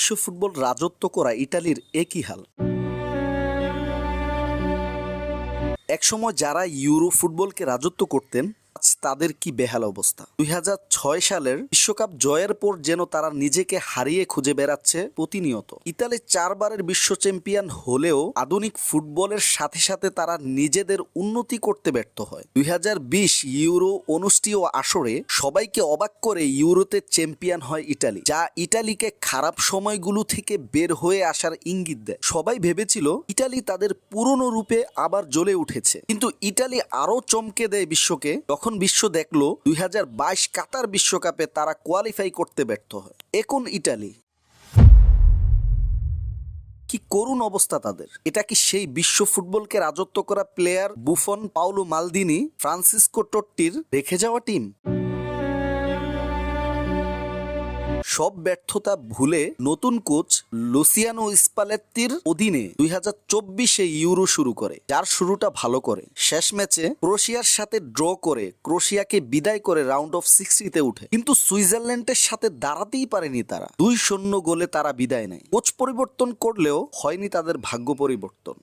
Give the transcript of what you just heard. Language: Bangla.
বিশ্ব ফুটবল রাজত্ব করা ইটালির একই হাল। একসময় যারা ইউরো ফুটবলকে রাজত্ব করতেন তাদের কি বেহাল অবস্থা? দুই হাজার ছয় সালের বিশ্বকাপ জয়ের পর যেন তারা নিজেকে হারিয়ে খুঁজে বেড়াচ্ছে প্রতিনিয়ত। ইতালি চারবারের বিশ্ব চ্যাম্পিয়ন হলেও আধুনিক ফুটবলের সাথে সাথে তারা নিজেদের উন্নতি করতে ব্যর্থ হয়। দুই ইউরো অনুষ্ঠীয় আসরে সবাইকে অবাক করে ইউরোতে চ্যাম্পিয়ন হয় ইটালি যা ইটালিকে খারাপ সময়গুলো থেকে বের হয়ে আসার ইঙ্গিত দেয়। সবাই ভেবেছিল ইটালি তাদের পুরনো রূপে আবার জ্বলে উঠেছে। কিন্তু ইটালি আরও চমকে দেয় বিশ্বকে যখন বিশ্ব দেখল দুই কাতার বিশ্বকাপে তারা কোয়ালিফাই করতে ব্যর্থ হয়। এখন ইটালি? কি করুণ অবস্থা তাদের। এটা কি সেই বিশ্ব ফুটবলকে রাজত্ব করা player Buffon Paolo Maldini, Francesco টট্টির রেখে যাওয়া টিম সব ব্যর্থতা ভুলে নতুন কোচ লুসিয়ানো স্পালেত্তির অধীনে দুই হাজার চব্বিশে ইউরো শুরু করে। যার শুরুটা ভালো করে। শেষ ম্যাচে ক্রোশিয়ার সাথে ড্র করে ক্রোশিয়াকে বিদায় করে রাউন্ড অফ সিক্সটিতে উঠে। কিন্তু সুইজারল্যান্ডের সাথে দাঁড়াতেই পারেনি তারা। দুই শূন্য গোলে তারা বিদায় নেয়। কোচ পরিবর্তন করলেও হয়নি তাদের ভাগ্য পরিবর্তন।